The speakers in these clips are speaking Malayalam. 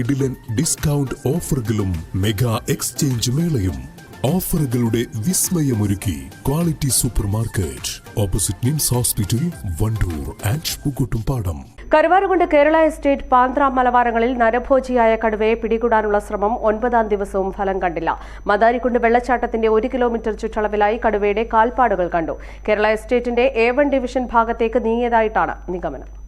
കിടിലൻ ഡിസ്കൗണ്ട് ഓഫറുകളും മെഗാ എക്സ്ചേഞ്ച് മേളയും. ഓഫറുകളുടെ വിസ്മയമൊരുക്കി quality super market opposite NIMS hospital Wandoor and Pookkottumpadam Karuvarakundu Kerala estate Panthra മലവാരങ്ങളിൽ നരഭോജിയായ കടുവയെ പിടികൂടാനുള്ള ശ്രമം ഒൻപതാം ദിവസവും ഫലം കണ്ടില്ല. മദാരിക്കുണ്ട് വെള്ളച്ചാട്ടത്തിന്റെ ഒരു കിലോമീറ്റർ ചുറ്റളവിലായി കടുവയുടെ കാൽപ്പാടുകൾ കണ്ടു. കേരള എസ്റ്റേറ്റിന്റെ എ ഡിവിഷൻ ഭാഗത്തേക്ക് നീങ്ങിയതായിട്ടാണ് നിഗമനം.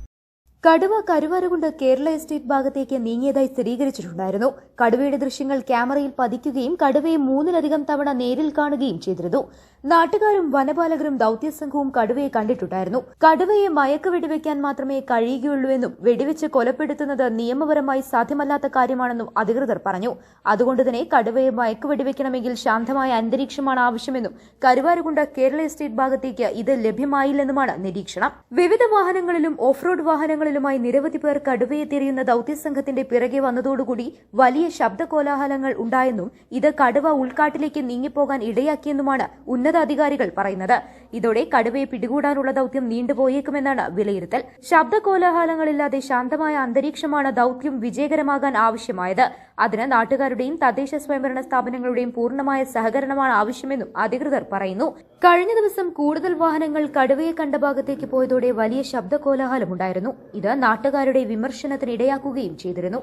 കടുവ കരുവരകൊണ്ട് കേരള എസ്റ്റേറ്റ് ഭാഗത്തേക്ക് നീങ്ങിയതായി സ്ഥിരീകരിച്ചിട്ടുണ്ടായിരുന്നു. കടുവയുടെ ദൃശ്യങ്ങൾ ക്യാമറയിൽ പതിക്കുകയും കടുവയെ മൂന്നിലധികം തവണ നേരിൽ കാണുകയും ചെയ്തിരുന്നു. നാട്ടുകാരും വനപാലകരും ദൌത്യസംഘവും കടുവയെ കണ്ടിട്ടുണ്ടായിരുന്നു. കടുവയെ മയക്ക് വെടിവെക്കാൻ മാത്രമേ കഴിയുകയുള്ളൂവെന്നും വെടിവെച്ച് കൊലപ്പെടുത്തുന്നത് നിയമപരമായി സാധ്യമല്ലാത്ത കാര്യമാണെന്നും അധികൃതർ പറഞ്ഞു. അതുകൊണ്ട് തന്നെ കടുവയെ മയക്ക് വെടിവെക്കണമെങ്കിൽ ശാന്തമായ അന്തരീക്ഷമാണ് ആവശ്യമെന്നും കരുവാരുകുണ്ട് കേരള എസ്റ്റേറ്റ് ഭാഗത്തേക്ക് ഇത് ലഭ്യമായില്ലെന്നുമാണ് നിരീക്ഷണം. വിവിധ വാഹനങ്ങളിലും ഓഫ് റോഡ് വാഹനങ്ങളിലുമായി നിരവധി പേർ കടുവയെ തിരിയുന്ന ദൌത്യസംഘത്തിന്റെ പിറകെ വന്നതോടുകൂടി വലിയ ശബ്ദകോലാഹലങ്ങൾ ഉണ്ടായെന്നും ഇത് കടുവ ഉൾക്കാട്ടിലേക്ക് നീങ്ങിപ്പോകാൻ ഇടയാക്കിയെന്നുമാണ് ഉന്നതാധികാരികൾ പറയുന്നത്. ഇതോടെ കടുവയെ പിടികൂടാനുള്ള ദൌത്യം നീണ്ടുപോയേക്കുമെന്നാണ് വിലയിരുത്തൽ. ശബ്ദകോലാഹലങ്ങളില്ലാതെ ശാന്തമായ അന്തരീക്ഷമാണ് ദൌത്യം വിജയകരമാകാൻ ആവശ്യമായത്. അതിന് നാട്ടുകാരുടെയും തദ്ദേശ സ്വയംഭരണ സ്ഥാപനങ്ങളുടെയും പൂർണമായ സഹകരണമാണ് ആവശ്യമെന്നും അധികൃതർ പറയുന്നു. കഴിഞ്ഞ ദിവസം കൂടുതൽ വാഹനങ്ങൾ കടുവയെ കണ്ട ഭാഗത്തേക്ക് പോയതോടെ വലിയ ശബ്ദ കോലാഹലമുണ്ടായിരുന്നു ഇത് നാട്ടുകാരുടെ വിമർശനത്തിന് ഇടയാക്കുകയും ചെയ്തിരുന്നു.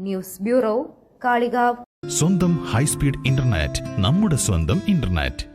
News bureau Kalikavu. സ്വന്തം ഹൈസ്പീഡ് ഇന്റർനെറ്റ് നമ്മുടെ സ്വന്തം ഇന്റർനെറ്റ്.